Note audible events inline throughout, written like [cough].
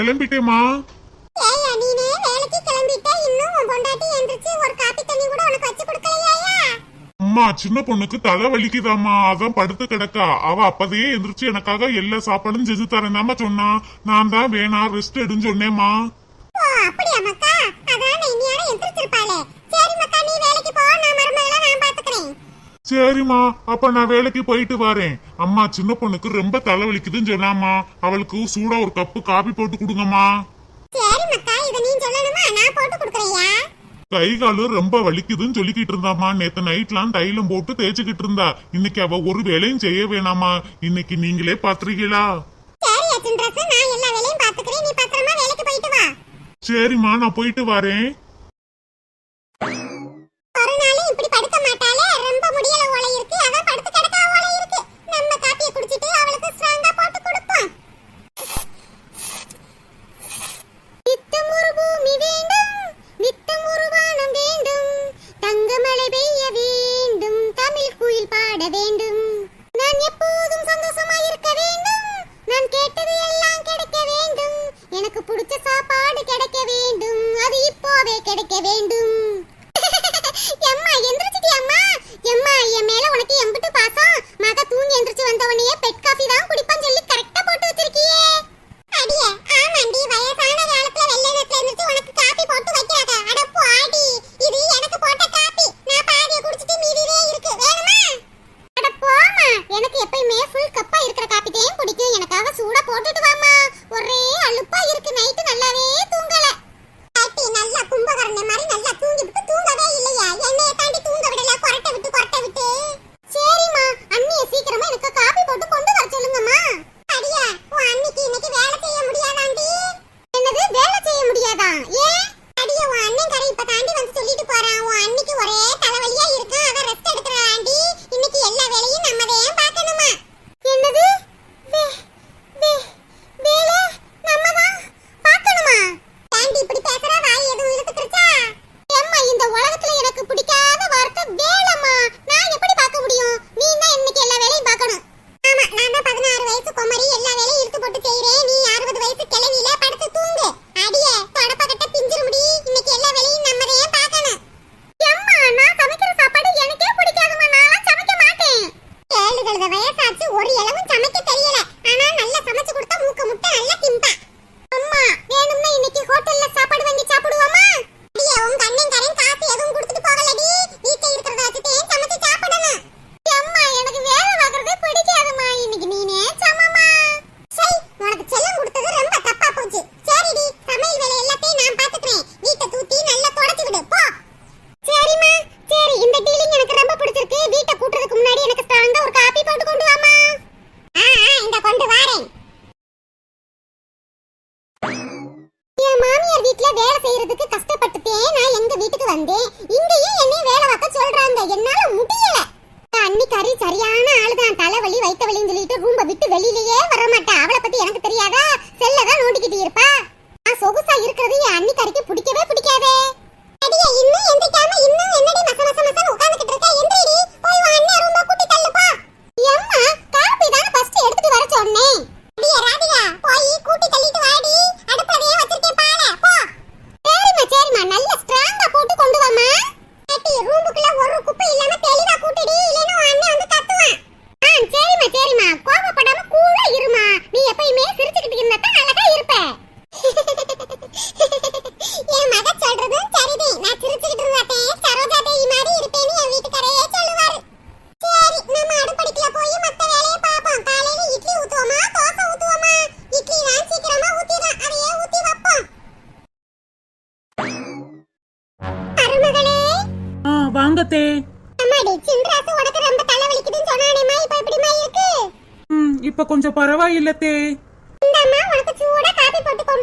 கிளம்பிட்டேமா அம்மா சின்ன பொண்ணுக்கு தலை வலிக்குதாமா அதான் படுத்து கிடக்கா. அவ அப்பதே எந்திரிச்சு எனக்காக எல்லா சாப்பாடும் செஞ்சு தரேன் சொன்னா. நான் தான் வேணா ரெஸ்ட் எடுன்னு சொன்னேம்மா. சரிம்மா அப்ப நான் வேலைக்கு போயிட்டு வரேன். அம்மா சின்ன பொண்ணுக்கு ரொம்ப தலைவலிக்குதுன்னு சொன்னாமா அவளுக்கு சூடா ஒரு கப்பு காபி போட்டு கொடுங்கம்மா. கை காலு ரொம்ப வலிக்குதுன்னு சொல்லிக்கிட்டு இருந்தாமா நேற்று நைட்லாம் தைலம் போட்டு தேய்ச்சிக்கிட்டு இருந்தா. இன்னைக்கு அவ ஒரு வேலையும் செய்ய வேணாமா இன்னைக்கு நீங்களே பாத்துறீங்களா சரிம்மா நான் போயிட்டு வரேன். குடிச்சிட்டு அவளுக்கு ஸ்ட்ராங்கா இருக்கிறது. என் அன்னிக்கரைக்கு பிடிக்கவே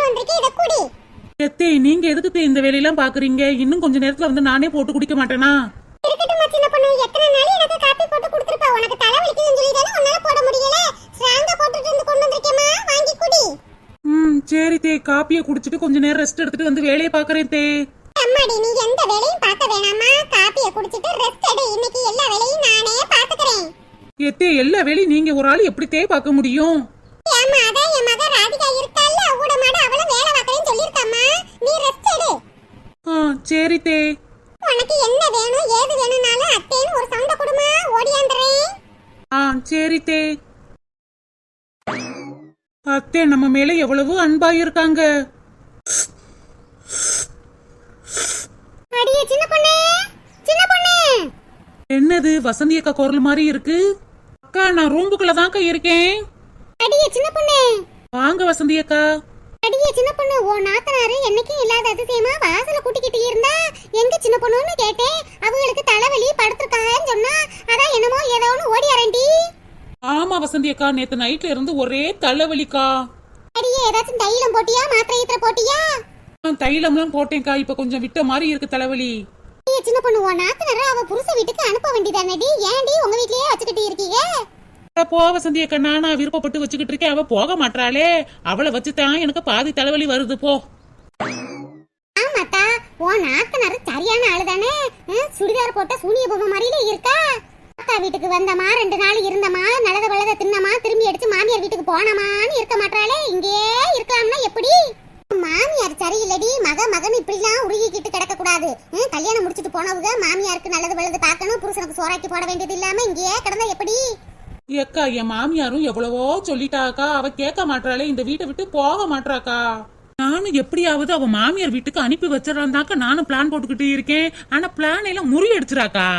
வந்திருக்கேன். இத குடி. எத்தே நீங்க எதுக்கு தே இந்த வேலையெல்லாம் பாக்குறீங்க? இன்னும் கொஞ்ச நேரத்துல வந்து நானே போட்டு குடிக்க மாட்டேனா? சரி தே. காப்பியை குடிச்சிட்டு கொஞ்ச நேரம் ரெஸ்ட் எடுத்துட்டு வந்து வேலையை பாக்குறேன் தே. அம்மாடி நீ எந்த வேலையும் பார்க்க வேணாமா காப்பியை குடிச்சிட்டு ரெஸ்ட் எடு. இன்னைக்கு எல்லா வேலையும் நானே பாத்துக்கிறேன் எத்தே எல்லா வேலையும் நீங்க ஒரு ஆள் எப்படி தே பார்க்க முடியும்? சரி தே. உனக்கு என்ன வேணும் ஏது வேணும்னாலும் அத்தேன்னு ஒரு சவுண்ட கொடுமா ஓடியாந்துறேன் ஆ சரி தே. அத்தே நம்ம மேல எவ்வளவு அன்பா இருக்காங்க அடியே சின்ன பொண்ணு சின்ன பொண்ணு. என்னது வசந்தி அக்கா குரல் மாதிரி இருக்கு? அக்கா நான் ரூமுக்குள்ள தான்க்கா இருக்கேன். அடியே சின்ன பொண்ணு. வாங்க வசந்தி அக்கா. அடியே சின்ன பொண்ணு ஓ நாத்தனாரு என்னைக்கும் இல்லாத அதிசயமா வாசல கூட்டிக்கிட்டு இருந்தா எங்க சின்ன பொண்ணுன்னு கேட்டேன். அவங்களுக்கு தலைவலி படுத்திருக்காங்கன்னு சொன்னா அதான் என்னமோ ஏதோன்னு ஓடி அரண்டி ஆமா வசந்தி அக்கா நேத்து நைட்ல இருந்து ஒரே தலைவலிக்கா. அடியே ஏதாச்சும் தைலம் போட்டியா மாத்திரை ஈத்திர போட்டியா? நான் தைலம்லாம் போட்டேன்க்கா இப்ப கொஞ்சம் விட்ட மாதிரி இருக்கு தலைவலி. அடியே சின்ன பொண்ணு ஓ நாத்தனார அவ புருஷ வீட்டுக்கு அனுப்ப வேண்டியதானடி? ஏன்டி உங்க வீட்லயே வச்சுக்கிட்டு இருக்கீங்க? போ வசந்தி அக்கா நானா விருப்பப்பட்டு வச்சுக்கிட்டு இருக்கேன். அவ போக மாட்டாளே அவளை வச்சுதான் எனக்கு பாதி தலைவலி வருது போ. ஆமாத்தா உன் நாத்தனார் சரியான ஆளுதானே? சுடிதார் போட்ட சூனிய பொம்மை மாதிரில இருக்கா? அக்கா வீட்டுக்கு வந்தமா ரெண்டு நாள் இருந்தமா நல்லத வல்லத தின்னமா திரும்பி அடிச்சு மாமியார் வீட்டுக்கு போனமான்னு இருக்க மாட்டாளே இங்கேயே இருக்கலாம்னா எப்படி? மாமியார் சரியில்லடி. மக மகன் இப்படிலாம் உருகிக்கிட்டு கிடக்க கூடாது கல்யாணம் முடிச்சிட்டு போனவங்க மாமியாருக்கு நல்லது வல்லது பார்க்கணும். புருஷனுக்கு சோறாக்கி போட வேண்டியது இல்லாம இங்கேயே கிடந்தா எப்படி? ஏக்கா என் மாமியாரும் எவ்வளவோ சொல்லிட்டாக்கா. அவ கேட்க மாட்டாளே இந்த வீட்டை விட்டு போக மாட்டாக்கா நானும் எப்படியாவது அவ மாமியார் வீட்டுக்கு அனுப்பி வச்சிடறாந்தாக்கா நானும் பிளான் போட்டுக்கிட்டு இருக்கேன். ஆனா பிளான் எல்லாம் முறியடிச்சிராக்கா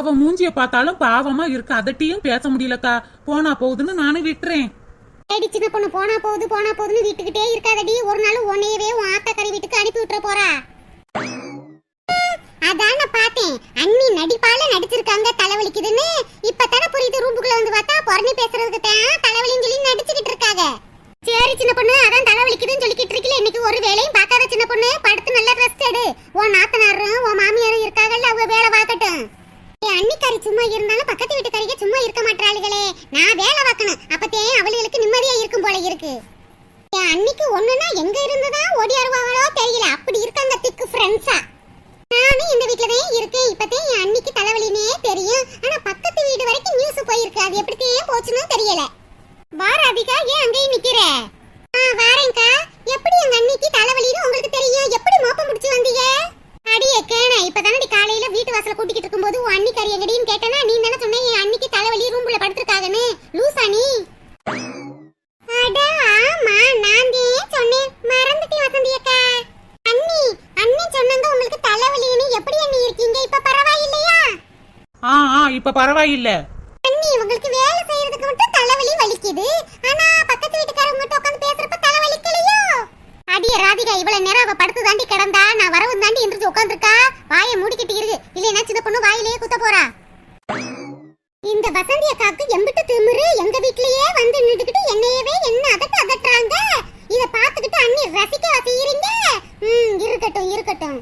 அவ மூஞ்சிய பார்த்தாலும் பாவமா இருக்கு. அதட்டியும் பேச முடியலக்கா. போனா போகுதுன்னு நானும் விட்டுறேன். ஏடி சின்ன பொண்ணு போனா போகுது போனா போகுதுன்னு வீட்டுக்கிட்டே இருக்காதடி. ஒரு நாள் உன்னையவே உன் ஆத்தாக்கறி வீட்டுக்கு அனுப்பி விட்டுற போறா. அதான் நான் பார்த்தேன். அண்ணி நடிப்பால நடிச்சிருக்காங்க தலைவலிக்குதுன்னு. இப்பதானே புரியுது ரூமுக்குள்ள வந்து பார்த்தா பொறணி பேசுறதுக்கு தான் தலைவலின்னு சொல்லி நடிச்சுக்கிட்டு இருக்காங்க. சரி சின்ன பொண்ணு அதான் தலைவலிக்குதுன்னு சொல்லிக்கிட்டு இருக்கல. இன்னைக்கு ஒரு வேலையும் பார்க்காத சின்ன பொண்ணு. படுத்து நல்லா ரெஸ்ட் எடு. உன் நாத்தனாரும் உன் மாமியாரும் இருக்காங்கல்ல அவங்க வேலை பார்க்கட்டும். அன்னிக்காரி சும்மா இருந்தாலும் பக்கத்து வீட்டுக்காரிங்க சும்மா இருக்க மாட்டாளுகளே நான் வேலை பார்க்கணும். அப்பத்தே அவளுகளுக்கு நிம்மதியா இருக்கும் போல இருக்கு. அன்னைக்கு ஒண்ணுன்னா எங்க இருந்துதான் ஓடியாருவாங்களோ தெரியல. அப்படி இருக்காங்க திக்கு ஃப்ரெண்ட்ஸா நானும் இந்த வீட்ல தான் இருக்கேன் இப்பதே என் அன்னிக்கு தலைவலினே தெரியும் ஆனா பக்கத்து வீடு வரைக்கும் நியூஸ் போயிருக்கு அது எப்படித்தே போச்சுன்னு தெரியல வா ராதிகா ஏன் அங்கேயே நிக்கிற ஆ வாரேன்க்கா எப்படி எங்க அன்னிக்கு தலைவலின்னு உங்களுக்கு தெரியும் எப்படி மோப்பம் முடிச்சு வந்தீங்க அடியே கேன இப்பதானடி காலையில வீட்டு வாசல கூட்டிக்கிட்டு இருக்கும்போது உன் அன்னிக்காரி எங்கடின்னு கேட்டனா நீ தானே சொன்ன என் அன்னிக்கு தலைவலி ரூம்ல படுத்திருக்காங்கன்னு லூசா நீ அட ஆமா நான் தான் சொன்னேன் மறந்துட்டேன் வசந்தி அக்கா அண்ணி அண்ணி சொன்னாங்க உங்களுக்கு தலைவலின்னு எப்படி அண்ணி இருக்கீங்க இப்ப பரவாயில்லையா ஆ ஆ இல்ல. அண்ணி உங்களுக்கு வேலை செய்யறதுக்கு மட்டும் தலைவலி வலிக்குது. ஆனா பக்கத்து வீட்டுக்காரங்க கிட்ட உட்கார்ந்து பேசுறப்ப தலைவலிக்கலையோ? அடியே ராதிகா இவ்வளவு நேரம் அவ படுத்து தாண்டி கிடந்தா நான் வரவும் தாண்டி எந்திரிச்சு உட்காந்துருக்கா வாயை மூடிக்கிட்டு இருக்கு இல்லைன்னா சின்ன பொண்ணு வாயிலேயே குத்த போறா. இந்த வசந்தி அக்காக்கு எம்பிட்டு திமிரு எங்க வீட்லயே வந்து நின்றுகிட்டு என்னையவே என்ன அதட்ட அதட்டுறாங்க? இத பாத்துக்கிட்டு அண்ணி ரசிக்க வசீறீங்க ம் இருக்கட்டும் இருக்கட்டும்.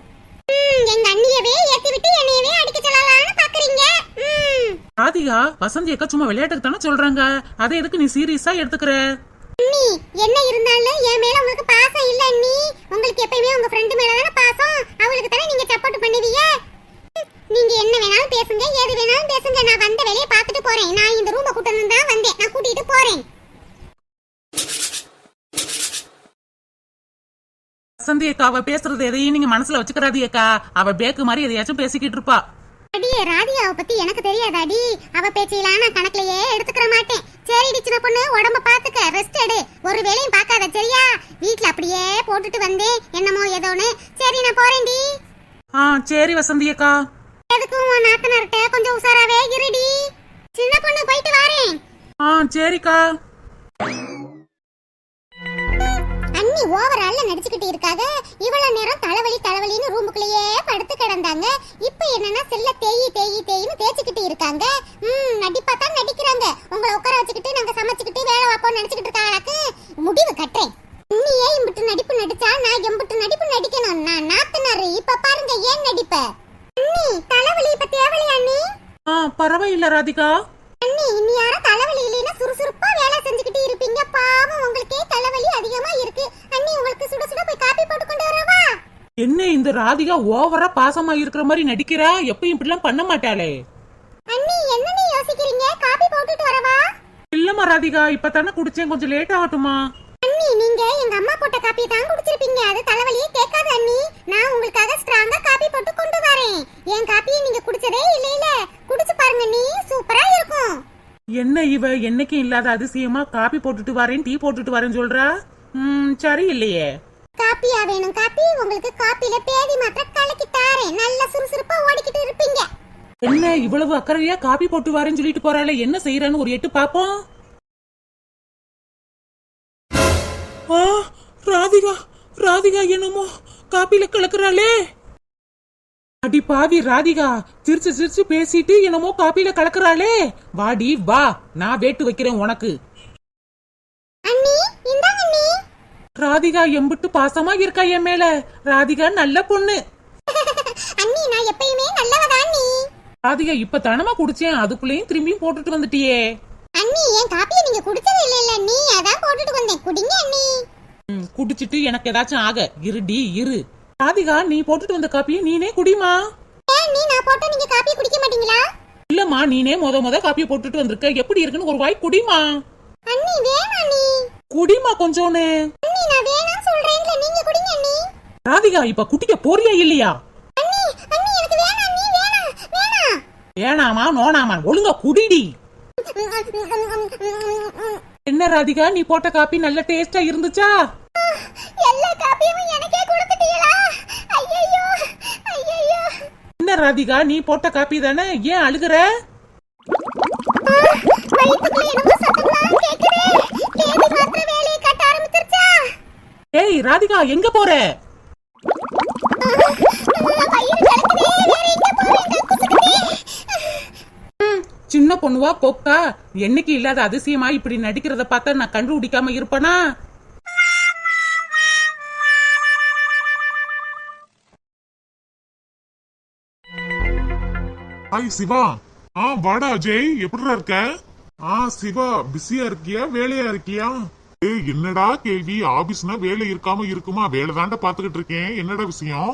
எங்க அண்ணியவே ஏத்தி விட்டு என்னையவே அடிக்க சொல்லலாம்னு பாக்குறீங்க. ராதிகா வசந்தி அக்கா சும்மா விளையாட்டுக்கு தானே சொல்றாங்க? அதை எதுக்கு நீ சீரியஸா எடுத்துக்கிற? அண்ணி என்ன இருந்தாலும் என் மேல உங்களுக்கு பாசம் இல்ல அண்ணி. உங்களுக்கு எப்பயுமே உங்க ஃப்ரெண்டு மேல தானே பாசம். அவளுக்கு தானே நீங்க சப்போர்ட் பண்ணுவீங்க? நீங்க என்ன வேணாலும் பேசுங்க எது வேணாலும் பேசுங்க. நான் வந்த வேலையை பார்த்துட்டு போறேன். நான் இந்த ரூமை கூட்டணும் தான் வந்தேன். நான் கூட்டிட்டு போறேன். வசந்தி அக்கா அவ பேசுறது எதையும் நீங்க மனசுல வச்சுக்கிறாதி அக்கா. அவ பேக்கு மாதிரி எதையாச்சும் பேசிக்கிட்டு இருப்பா. அடியே ராதிகாவை பத்தி எனக்கு தெரியாதாடி அவ பேச்சையெல்லாம் நான் கணக்குலயே எடுத்துக்கிற மாட்டேன். சரிடி சின்ன பொண்ணு உடம்ப பாத்துக்க ரெஸ்ட் எடு. ஒரு வேலையும் பார்க்காத சரியா? வீட்ல அப்படியே போட்டுட்டு வந்தேன் என்னமோ ஏதோன்னு. சரி நான் போறேன்டி ஆ சரி வசந்தி அக்கா. எதுக்கும் உன் நாத்தனார்கிட்ட கொஞ்சம் உஷாராவே இருடி. சின்ன பொண்ணு போயிட்டு வரேன். ஆ சரிக்கா. அண்ணி நடிச்சுக்கிட்டு இருக்காங்க இவ்வளவு நேரம் தலைவலி தலைவலின்னு ரூமுக்குள்ளேயே படுத்து கிடந்தாங்க. இப்போ என்னன்னா செல்ல தேயி தேயி தேயின்னு தேய்ச்சிக்கிட்டு இருக்காங்க. ம் நடிப்பா தான் நடிக்கிறாங்க. உங்களை உட்கார வச்சுக்கிட்டு நாங்க சமைச்சுக்கிட்டு வேலை வைப்போம் நினைச்சுக்கிட்டு இருக்காங்க முடிவு கட்டுறேன். அண்ணியே இம்பிட்டு நடிப்பு நடிச்சா நான் எம்பிட்டு நடிப்பு நடிக்கணும். நான் நாத்தனாரு. இப்ப பாருங்க ஏன் நடிப்ப? அண்ணி தலைவலி இப்ப தேவலையா அண்ணி? பரவாயில்ல ராதிகா. அண்ணி இனி யாரும் தலைவலி இல்லைன்னா சுறுசுறுப்பா வேலை செஞ்சுக்கிட்டு இருப்பீங்க. பாவம் உங்களுக்கே தலைவலி அதிகமா இருக்கு. அண்ணி உங்களுக்கு சுட சுட போய் காப்பி போட்டு கொண்டு வரவா? என்ன இந்த ராதிகா ஓவரா பாசமா இருக்கிற மாதிரி நடிக்கிறா? எப்பயும் இப்படிலாம் பண்ண மாட்டாளே. அண்ணி என்ன நீ யோசிக்கிறீங்க? காப்பி போட்டுட்டு வரவா? இல்லம்மா ராதிகா இப்பதானே குடிச்சேன். கொஞ்சம் லேட் ஆகட்டுமா எங்க அம்மா போட்ட காப்பி தான் குடிச்சிருப்பீங்க. அது தலைவலியே கேட்காது அண்ணி. நான் உங்களுக்காக ஸ்ட்ராங்கா காப்பி போட்டு கொண்டு வரேன். என் காப்பியை நீங்க குடிச்சதே இல்ல இல்ல குடிச்சு பாருங்க நீ சூப்பரா இருக்கும். என்ன இவ? என்னைக்கும் இல்லாத அதிசயமா காபி போட்டுட்டு வரேன் டீ போட்டுட்டு வரேன் சொல்றா? ம் சரி இல்லையே காப்பியா வேணும் காப்பி? உங்களுக்கு காப்பில பேதி மாத்திரம் கலக்கி தாரேன். நல்ல சுறுசுறுப்பா ஓடிக்கிட்டு இருப்பீங்க. என்ன இவ்வளவு அக்கறையா காபி போட்டு வரேன்னு சொல்லிட்டு போறாளே? என்ன செய்யறான்னு ஒரு எட்டு பாப்போம் ராதிகா ராதிகா என்னமோ காப்பில கலக்குறாளே. அடி பாவி ராதிகா சிரிச்சு சிரிச்சு பேசிட்டு என்னமோ காப்பில கலக்குறாளே. வாடி வா நான் வேட்டு வைக்கிறேன் உனக்கு. ராதிகா எம்பிட்டு பாசமா இருக்கா என் மேல? ராதிகா நல்ல பொண்ணு. [laughs] அண்ணி நான் எப்பயுமே நல்லவதான் அண்ணி? ராதிகா இப்ப தனமா குடிச்சேன் அதுக்குள்ளேயும் திரும்பியும் போட்டுட்டு வந்துட்டியே. அண்ணி என் காப்பியை நீங்க குடிச்சது இல்ல இல்ல அண்ணி. அதான் போட்டுட்டு வந்தேன். குடிங்க அண்ணி. குடிச்சிட்டு எனக்கு ஏதாச்சும் ஆக. இருடி இரு. ராதிகா நீ போட்டுட்டு வந்த காப்பியை நீனே குடிமா. அண்ணி நான் போட்டா நீங்க காப்பி குடிக்க மாட்டீங்களா? இல்லம்மா நீனே முத முத காப்பியை போட்டுட்டு வந்திருக்க. எப்படி இருக்குன்னு ஒரு வாய் குடிமா. அண்ணி வேணாம் அண்ணி குடிமா கொஞ்சோன்னு. அண்ணி நான் வேணாம் சொல்றேன்ல. நீங்க குடிங்க அண்ணி. ராதிகா இப்ப குட்டிக்க போறியா இல்லையா? அண்ணி அண்ணி எனக்கு வேணாம் அண்ணி வேணாம் வேணாம் ஏனாமா நோனாமா ஒழுங்கா குடிடி. என்ன ராதிகா நீ போட்ட காப்பி நல்ல டேஸ்டா இருந்துச்சா? எல்லா காப்பியும் எனக்கே கொடுத்துட்டீங்களா? ஐயோ ஐயோ என்ன ராதிகா நீ போட்ட காப்பி தானே? ஏன் அழுகுற? ஏய் ராதிகா எங்க போற? சின்ன கொக்கா என்னைக்கு இல்லாத அதிசயமா இப்படி நடிக்கிறத பார்த்தா நான் கண்டுபிடிக்காம இருப்பனா? ஹாய் சிவா. ஆ வாடா அஜய். எப்படிடா இருக்க? ஆ சிவா பிஸியா இருக்கியா? வேலையா இருக்கியா? ஏய் என்னடா கேள்வி? ஆபீஸ்னா வேலை இருக்காம இருக்குமா? வேலை தாண்டா பாத்துக்கிட்டு இருக்கேன். என்னடா விஷயம்?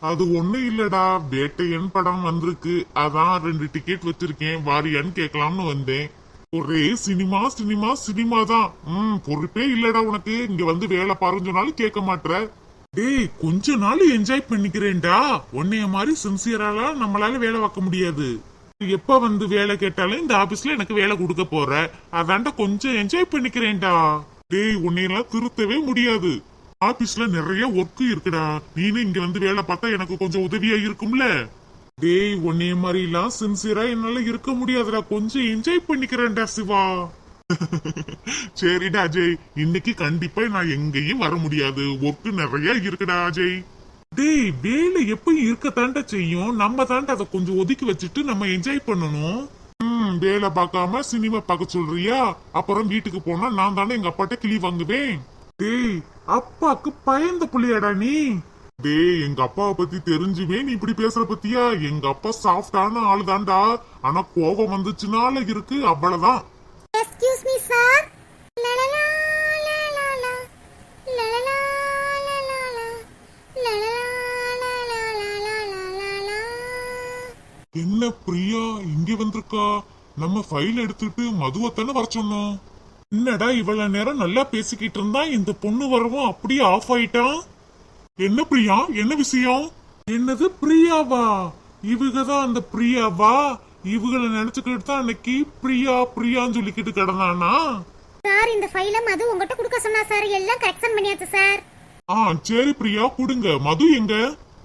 அது ஒண்ணு இல்லடா. வேட்டையன் படம் வந்திருக்கு. அதான் ரெண்டு டிக்கெட் வச்சிருக்கேன். வாரியான்னு கேட்கலாம்னு வந்தேன். ஒரே சினிமா சினிமா சினிமா தான். ம் பொறுப்பே இல்லடா உனக்கு. இங்க வந்து வேலை பாருன்னு சொன்னாலும் கேட்க மாட்ற. டேய் கொஞ்ச நாள் என்ஜாய் பண்ணிக்கிறேன்டா. உன்னைய மாதிரி சின்சியராலாம் நம்மளால வேலை பார்க்க முடியாது. எப்ப வந்து வேலை கேட்டாலும் இந்த ஆபீஸ்ல எனக்கு வேலை கொடுக்க போற. அதான்டா கொஞ்சம் என்ஜாய் பண்ணிக்கிறேன்டா. டேய் உன்னையெல்லாம் திருத்தவே முடியாது. ஆபீஸ்ல நிறைய ஒர்க் இருக்குடா. நீனு இங்க வந்து வேலை பார்த்தா எனக்கு கொஞ்சம் உதவியா இருக்கும்ல? டேய் உன்னைய மாதிரி எல்லாம் சின்சியரா என்னால இருக்க முடியாதுடா. கொஞ்சம் என்ஜாய் பண்ணிக்கிறேன்டா சிவா. சரிடா அஜய். இன்னைக்கு கண்டிப்பா நான் எங்கேயும் வர முடியாது. ஒர்க் நிறைய இருக்குடா அஜய். டேய் வேலை எப்பயும் இருக்கத்தாண்டா செய்யும். நம்ம தாண்டா அதை கொஞ்சம் ஒதுக்கி வச்சுட்டு நம்ம என்ஜாய் பண்ணணும். ம் வேலை பார்க்காம சினிமா பார்க்க சொல்றியா? அப்புறம் வீட்டுக்கு போனா நான் தானே எங்க அப்பாட்ட கிளி வாங்குவேன். டேய் அப்பாக்கு பயந்த புள்ளையாடா நீ டேய் எங்க அப்பாவை பத்தி தெரிஞ்சுமே நீ இப்படி பேசுற பத்தியா எங்க அப்பா சாஃப்டான ஆளுதான்டா ஆனா கோபம் வந்துச்சுனால இருக்கு அவ்வளவுதான் எக்ஸ்கியூஸ் மீ சார் லலலா லலலா லலலா லலலா லலலா லலலா என்ன பிரியா இங்க வந்திருக்கா நம்ம ஃபைல் எடுத்துட்டு மதுவத்தானே வர சொன்னோம் என்னடா இவ்வளவு நேரம் நல்லா பேசிக்கிட்டு இருந்தா இந்த பொண்ணு வரவும் அப்படியே ஆஃப் ஆயிட்டான் என்ன பிரியா? என்ன விஷயம்? என்னது பிரியாவா? இவங்க தான் அந்த பிரியாவா? இவங்களை நினைச்சுக்கிட்டு தான் அன்னைக்கு பிரியா பிரியான்னு சொல்லிக்கிட்டு கிடந்தானா? சார் இந்த ஃபைல மது உங்ககிட்ட கொடுக்க சொன்னா சார். எல்லாம் கரெக்ஷன் பண்ணியாச்சு சார். ஆ சரி பிரியா கொடுங்க. மது எங்க?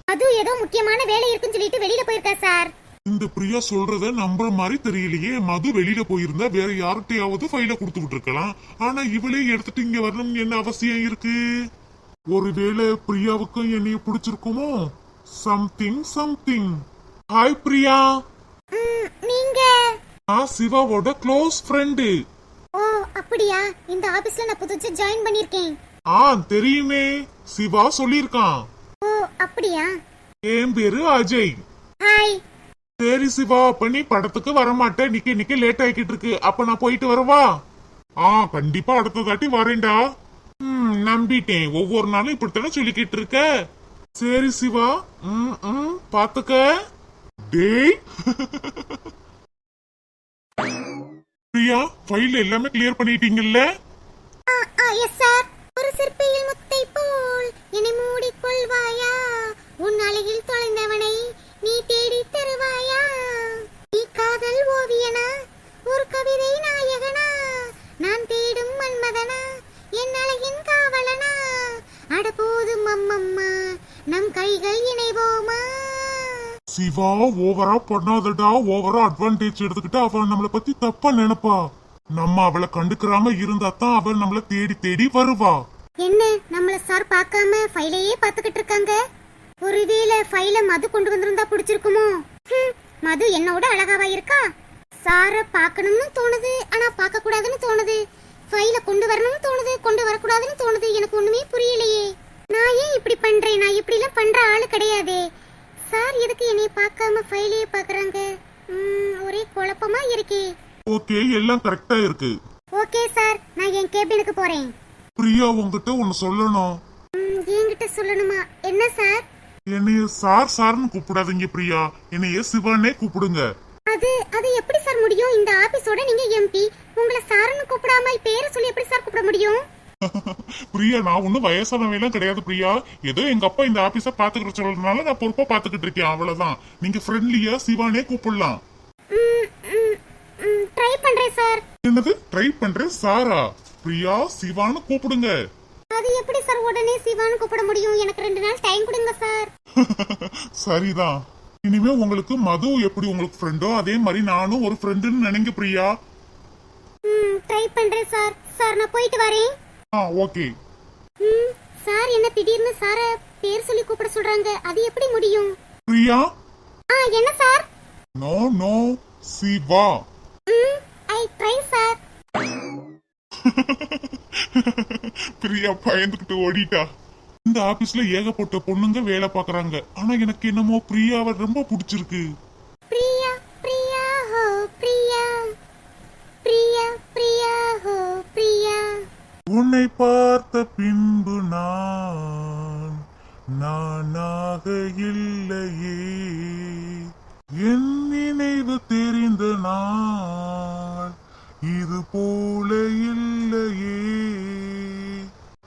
மது ஏதோ முக்கியமான வேலை இருக்குன்னு சொல்லிட்டு வெளியில போயிருக்கா சார். இந்த பிரியா சொல்றத நம்புற மாதிரி தெரியலையே. மது வெளியில போயிருந்தா வேற யார்கிட்டயாவது ஃபைல கொடுத்து விட்டுருக்கலாம். ஆனா இவளே எடுத்துட்டு இங்க வரணும்னு என்ன அவசியம் இருக்கு? ஒருவேளை பிரியாவுக்கும் என்னைய பிடிச்சிருக்குமோ? Something something hi Priya. நீங்க? நான் சிவாவோட க்ளோஸ் ஃப்ரெண்டு ஓ அப்படியா? இந்த ஆபீஸ்ல நான் புதுச்சு ஜாயின் பண்ணிருக்கேன். ஆ தெரியுமே. சிவா சொல்லியிருக்கான். ஓ அப்படியா? என் பேரு அஜய். ஹாய் சரி சிவா அப்ப நீ படத்துக்கு வரமாட்டேன். நிக்க நிக்க லேட் ஆகிக்கிட்டு இருக்கு அப்ப நான் போயிட்டு வரவா? ஆ கண்டிப்பா அடுத்த தாட்டி வரேன்டா. ம் நம்பிட்டேன். ஒவ்வொரு நாளும் இப்படித்தானே சொல்லிக்கிட்டு இருக்க சரி சிவா ம் ம் பாத்துக்க. டேய். பிரியா ஃபைல் எல்லாமே கிளியர் பண்ணிட்டீங்கல்ல? ஆ எஸ் சார் ஒரு சிற்பியில் முத்தை போல் என்னை மூடிக்கொள்வாயா? உன் அழகில் தொலைந்தவனை நீ தேடி தருவாயா? நீ காதல் ஓவியனா? ஒரு கவிதை நாயகனா? நான் தேடும் மன்மதனா? என் அழகின் காவலனா? அட போதும் அம்மம்மா நம் கைகள் இணைவோமா? சிவா ஓவரா பண்ணாதடா. ஓவரா அட்வான்டேஜ் எடுத்துக்கிட்டு அவ நம்மள பத்தி தப்பா நினைப்பா. நம்ம அவளை கண்டுக்கிறாம இருந்தா தான் அவள் நம்மள தேடி தேடி வருவா. என்ன நம்மள சார் பார்க்காம ஃபைலையே பார்த்துக்கிட்டு இருக்காங்க? ஒருவேளை ஃபைல மது கொண்டு வந்திருந்தா பிடிச்சிருக்குமோ? மது என்னோட அழகாவா இருக்கா? சார பார்க்கணும்னு தோணுது ஆனா பார்க்க கூடாதுன்னு தோணுது. ஃபைல கொண்டு வரணும்னு தோணுது கொண்டு வரக்கூடாதுன்னு தோணுது எனக்கு ஒண்ணுமே புரியலையே. நான் ஏன் இப்படி பண்றேன்? நான் இப்படி எல்லாம் பண்ற ஆளு கிடையாதே. சார் எதுக்கு என்னைய பார்க்காம ஃபைலையே பார்க்கறாங்க? ம், ஒரே குழப்பமா இருக்கே. ஓகே எல்லாம் கரெக்டா இருக்கு. Okay sir. நான் என் கேபினுக்கு போறேன். பிரியா உங்ககிட்ட ஒன்னு சொல்லணும். ம், என்கிட்ட சொல்லணுமா? என்ன சார்? சார் சார்னு கூப்பிடாதீங்க பிரியா. என்னைய சிவானே கூப்பிடுங்க. அது அது எப்படி சார் முடியும்? இந்த ஆபீஸோட நீங்க எம்பி. உங்களை சார்னு கூப்பிடாம பேரை சொல்லி எப்படி சார் கூப்பிட முடியும்? [laughs] பிரியா நான் ஒன்னும் வயசானவையெல்லாம் கிடையாது பிரியா. ஏதோ எங்க அப்பா இந்த ஆபீஸ பாத்துக்கிற சொல்றதுனால நான் பொறுப்பா பாத்துக்கிட்டு இருக்கேன். அவ்வளவுதான். நீங்க ஃப்ரெண்ட்லியா சிவானே கூப்பிடலாம். ட்ரை பண்றேன் சார். என்னது? ட்ரை பண்றேன் சாரா? பிரியா சிவான்னு கூப்பிடுங்க. அது எப்படி சார் உடனே சிவான்னு கூப்பிட முடியும்? எனக்கு ரெண்டு நாள் டைம் கொடுங்க சார். [laughs] சரிதான். இனிமே உங்களுக்கு மது எப்படி உங்களுக்கு ஃப்ரெண்டோ அதே மாதிரி நானும் ஒரு ஃப்ரெண்டுன்னு நினைங்க பிரியா. ம் ட்ரை பண்றேன் சார். சார் நான் போயிட்டு வரேன். ஆ ஓகே ம் சார் என்ன திடீர்னு சார பேர் சொல்லி கூப்பிட சொல்றாங்க. அது எப்படி முடியும்? பிரியா? ஆ என்ன சார்? No no Siva. ம் ஐ ட்ரை சார். [laughs] [laughs] பிரியா பயந்துகிட்டு ஓடிட்டா. இந்த ஆபீஸ்ல ஏகப்பட்ட பொண்ணுங்க வேலை பாக்குறாங்க ஆனா எனக்கு என்னமோ பிரியாவை ரொம்ப பிடிச்சிருக்கு. பிரியா பிரியா ஹோ பிரியா. பிரியா பிரியா ஹோ பிரியா. உன்னை பார்த்த பின்பு நான் நானாக இல்லையே.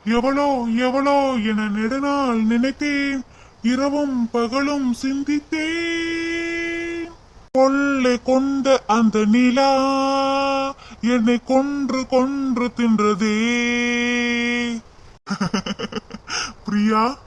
எவளோ எவளோ என நெடுநாள் நினைத்தேன். இரவும் பகலும் சிந்தித்தேன். கொள்ளை கொண்ட அந்த நிலா என்னை கொன்று கொன்று தின்றதே. [laughs] பிரியா